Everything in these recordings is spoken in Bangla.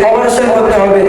সমাবেশে করতে হবে।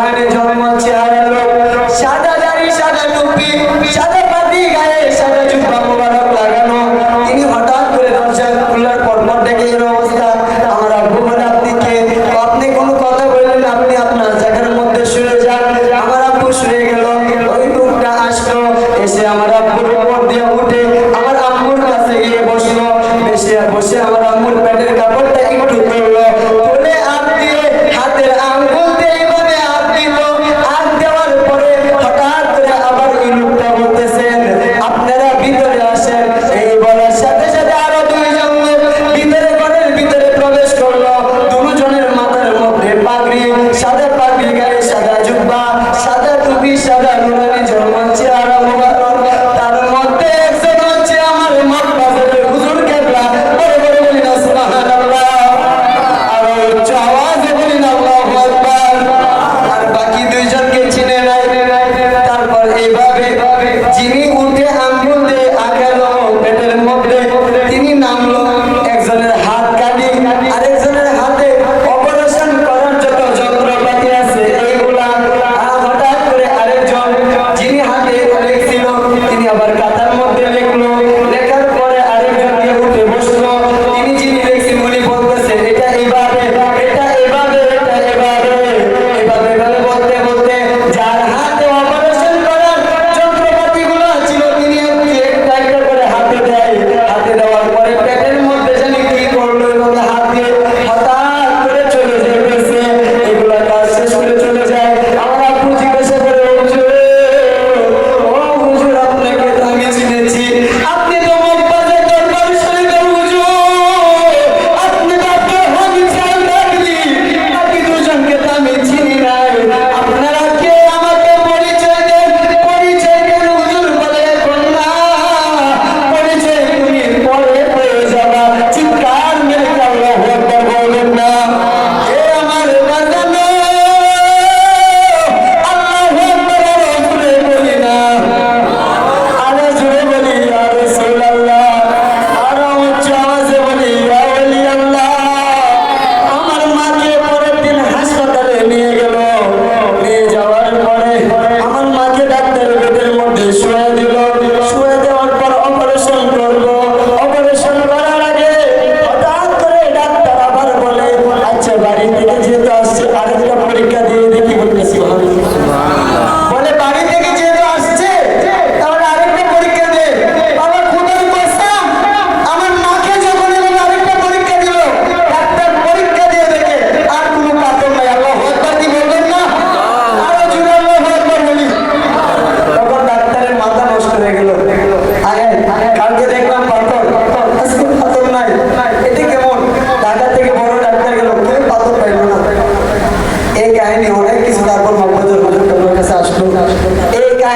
জয়েনে জমেমন চেহারা লোক সাদা দাড়ি, সাদা টুপি, সাদা পাতি, গায়ে সাদা জুব্বা মোবারক লাগানো। তিনি হঠাৎ করে দরজায় খোলার পরপর দেখে এর অবস্থা। আমার আব্বু বলে, আপনি কোনো কথা বললেন আপনি আপনার জায়গার মধ্যে শুয়ে যান। আমার আব্বু শুয়ে গেল। ওই লোকটা আসলো, এসে আমার আব্বুর উপর দিয়ে উঠে আমার আম্মুর কাছে গিয়ে বসল। এসে বসে আমার আম্মুর প্যাটের কাপড়টা একটু ধরলো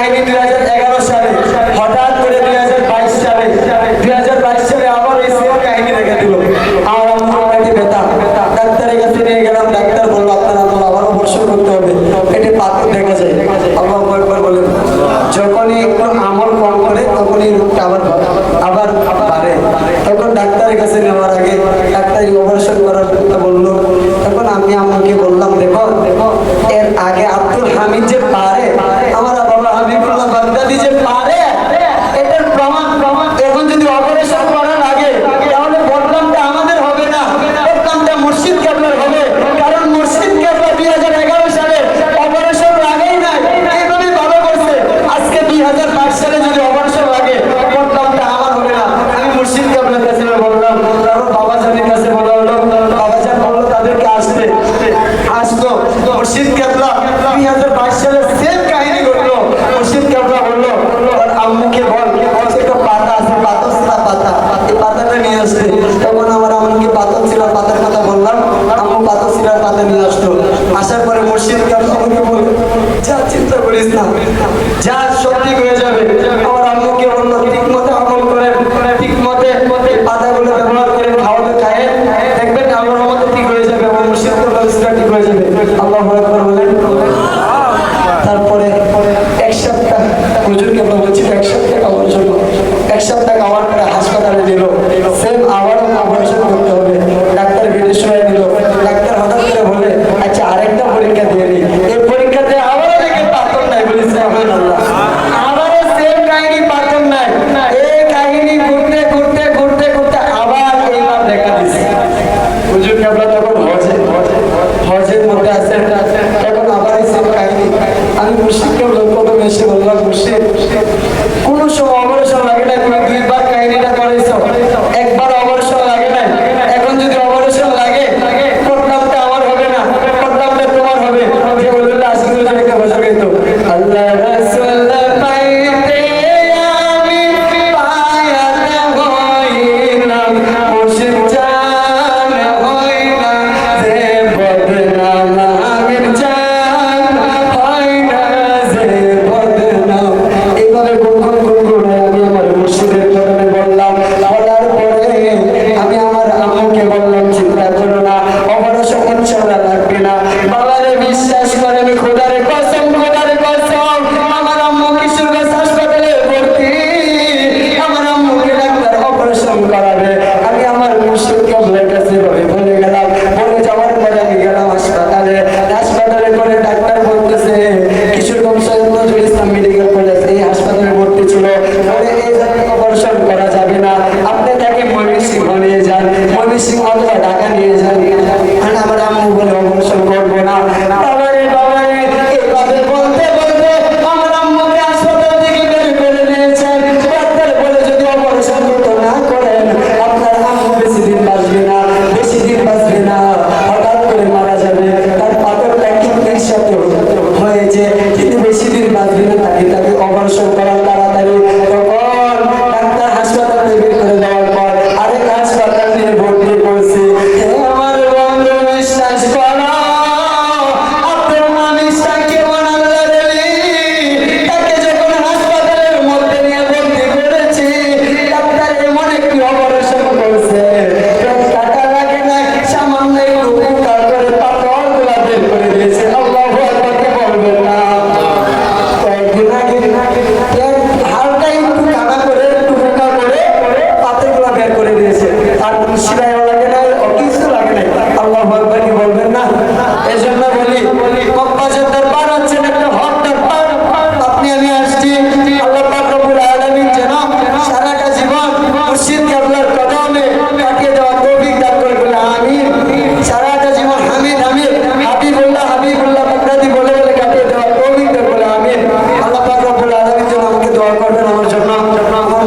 কাহিনী দুই হাজার এগারো সালে, হঠাৎ করে দুই হাজার বাইশ সালে, দুই হাজার বাইশ সালে আবার এই সেম কাহিনী দেখা দিল। আর আমার পেটে ব্যথা ডাক্তারের কাছে নিয়ে গেলাম, ডাক্তার বলল, আপনারা তো আবার অবসর করতে হবে পেটে পাথর দেখা যায়। আল্লাহ একবার বলেন যখনই একটু আমল কম করে, তখনই রোগটা আবার আবার বাড়ে। তখন ডাক্তারের কাছে নেওয়ার আগে ডাক্তার অপারেশন করার কথা বলল, তখন আমি আমাকে বললাম দেখো দেখো, এর আগে আব্দুল হামিদ যে পার ইসলাম যা সত্যি হয়ে যাবে।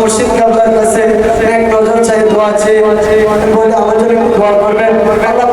মুর্শিদ কাবলার কাছে এক নজর চাই দোয়া আছে বলে আমার জন্য দোয়া করবেন? আল্লাহ